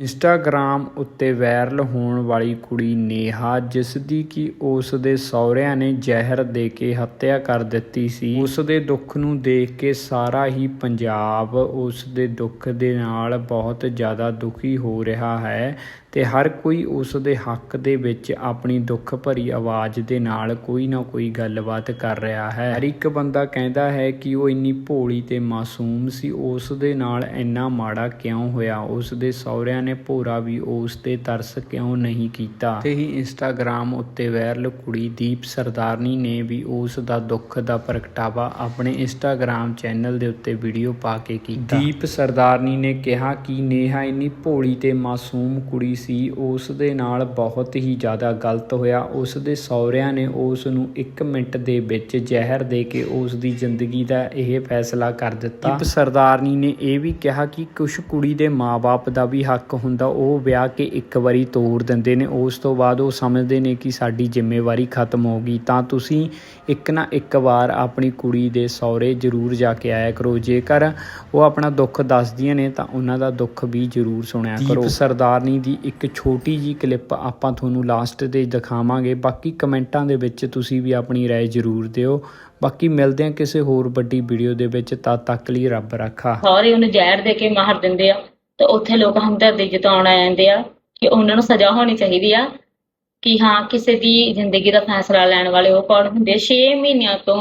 Instagram ਉੱਤੇ viral ਹੋਣ ਵਾਲੀ ਕੁੜੀ ਨੇਹਾ ਜਿਸ ਦੀ ਕਿ ਉਸ ਦੇ ਸਹੁਰਿਆਂ ਨੇ ਜ਼ਹਿਰ ਦੇ ਕੇ ਹੱਤਿਆ ਕਰ ਦਿੱਤੀ ਸੀ। ਉਸ ਦੇ ਦੁੱਖ ਨੂੰ ਦੇਖ ਕੇ ਸਾਰਾ ਹੀ ਪੰਜਾਬ ਉਸ ਦੇ ਦੁੱਖ ਦੇ ਨਾਲ ਬਹੁਤ ਜ਼ਿਆਦਾ ਦੁਖੀ ਹੋ ਰਿਹਾ ਹੈ ਤੇ ਹਰ ਕੋਈ ਉਸ ਦੇ ਹੱਕ ਦੇ ਵਿੱਚ ਆਪਣੀ ਦੁੱਖ ਭਰੀ ਆਵਾਜ਼ ਦੇ ਨਾਲ ਕੋਈ ਨਾ ਕੋਈ ਗੱਲਬਾਤ ਕਰ ਰਿਹਾ ਹੈ। ਹਰ ਇੱਕ ਬੰਦਾ ਕਹਿੰਦਾ ਹੈ ਕਿ ਉਹ ਇੰਨੀ ਭੋਲੀ ਤੇ ਮਾਸੂਮ ਸੀ ਉਸ ਦੇ ਨਾਲ ਇੰਨਾ ਮਾੜਾ ਕਿਉਂ ਹੋਇਆ? ਉਸ ਦੇ ਸਹੁਰਿਆਂ ਨੇ ਭੋਰਾ ਵੀ ਉਸ ਤੇ ਤਰਸ ਕਿਉਂ ਨਹੀਂ ਕੀਤਾ? ਤੇ ਹੀ ਇੰਸਟਾਗ੍ਰਾਮ ਉੱਤੇ ਵਾਇਰਲ ਕੁੜੀ ਦੀਪ ਸਰਦਾਰਨੀ ਨੇ ਵੀ ਉਸ ਦਾ ਦੁੱਖ ਦਾ ਪ੍ਰਗਟਾਵਾ ਆਪਣੇ ਇੰਸਟਾਗ੍ਰਾਮ ਚੈਨਲ ਦੇ ਉੱਤੇ ਵੀਡੀਓ ਪਾ ਕੇ ਕੀਤਾ। ਦੀਪ ਸਰਦਾਰਨੀ ਨੇ ਕਿਹਾ ਕਿ ਨੇਹਾ ਇੰਨੀ ਭੋਲੀ ਤੇ ਮਾਸੂਮ ਕੁੜੀ ਸੀ, ਉਸ ਦੇ ਨਾਲ ਬਹੁਤ ਹੀ ਜ਼ਿਆਦਾ ਗਲਤ ਹੋਇਆ। ਉਸ ਦੇ ਸਹੁਰਿਆਂ ਨੇ ਉਸ ਨੂੰ 1 ਮਿੰਟ ਦੇ ਵਿੱਚ ਜ਼ਹਿਰ ਦੇ ਕੇ ਉਸ ਦੀ ਜ਼ਿੰਦਗੀ ਦਾ ਇਹ ਫੈਸਲਾ ਕਰ ਦਿੱਤਾ। ਦੀਪ ਸਰਦਾਰਨੀ ਨੇ ਇਹ ਵੀ ਕਿਹਾ ਕਿ ਕੁਝ ਕੁੜੀ ਦੇ ਮਾਪੇ ਦਾ ਵੀ ਹੱਕ ਹੁੰਦਾ ਉਹ ਵਿਆਹ ਕੇ ਇੱਕ ਵਾਰੀ ਤੋੜ ਦਿੰਦੇ ਨੇ ਉਸ ਤੋਂ ਬਾਅਦ ਉਹ ਸਮਝਦੇ ਨੇ ਕਿ ਸਾਡੀ ਜ਼ਿੰਮੇਵਾਰੀ ਖਤਮ ਹੋ ਗਈ ਤਾਂ ਤੁਸੀਂ ਇੱਕ ਨਾ ਇੱਕ ਵਾਰ ਆਪਣੀ ਕੁੜੀ ਦੇ ਸਹੁਰੇ ਜ਼ਰੂਰ ਜਾ ਕੇ ਆਇਆ ਕਰੋ ਜੇਕਰ ਉਹ ਆਪਣਾ ਦੁੱਖ ਦੱਸਦੀਆਂ ਨੇ ਤਾਂ ਉਹਨਾਂ ਦਾ ਦੁੱਖ ਵੀ ਜ਼ਰੂਰ ਸੁਣਿਆ ਕਰੋ ਦੀਪ ਸਰਦਾਰਨੀ ਦੀ ਇੱਕ ਛੋਟੀ ਜੀ ਕਲਿੱਪ ਆਪਾਂ ਤੁਹਾਨੂੰ ਲਾਸਟ ਤੇ ਦਿਖਾਵਾਂਗੇ ਬਾਕੀ ਕਮੈਂਟਾਂ ਦੇ ਵਿੱਚ ਤੁਸੀਂ ਵੀ ਆਪਣੀ رائے ਜ਼ਰੂਰ ਦਿਓ ਬਾਕੀ ਮਿਲਦੇ ਹਾਂ ਕਿਸੇ ਹੋਰ ਵੱਡੀ ਵੀਡੀਓ ਦੇ ਵਿੱਚ ਤਦ ਤੱਕ ਲਈ ਰੱਬ ਰੱਖਾ ਸਾਰੇ ਉਹਨੂੰ ਜ਼ਹਿਰ ਦੇ ਕੇ ਮਾਰ ਦਿੰਦੇ ਆ ਤਾਂ ਉੱਥੇ ਲੋਕ ਹਮਦਰਦੀ ਜਤਾਉਣ ਆ ਆ ਕਿ ਉਹਨਾਂ ਨੂੰ ਸਜ਼ਾ ਹੋਣੀ ਚਾਹੀਦੀ ਆ ਕਿ ਹਾਂ, ਕਿਸੇ ਦੀ ਜ਼ਿੰਦਗੀ ਦਾ ਫੈਸਲਾ ਲੈਣ ਵਾਲੇ ਉਹ ਕੌਣ ਹੁੰਦੇ 6 ਮਹੀਨਿਆਂ ਤੋਂ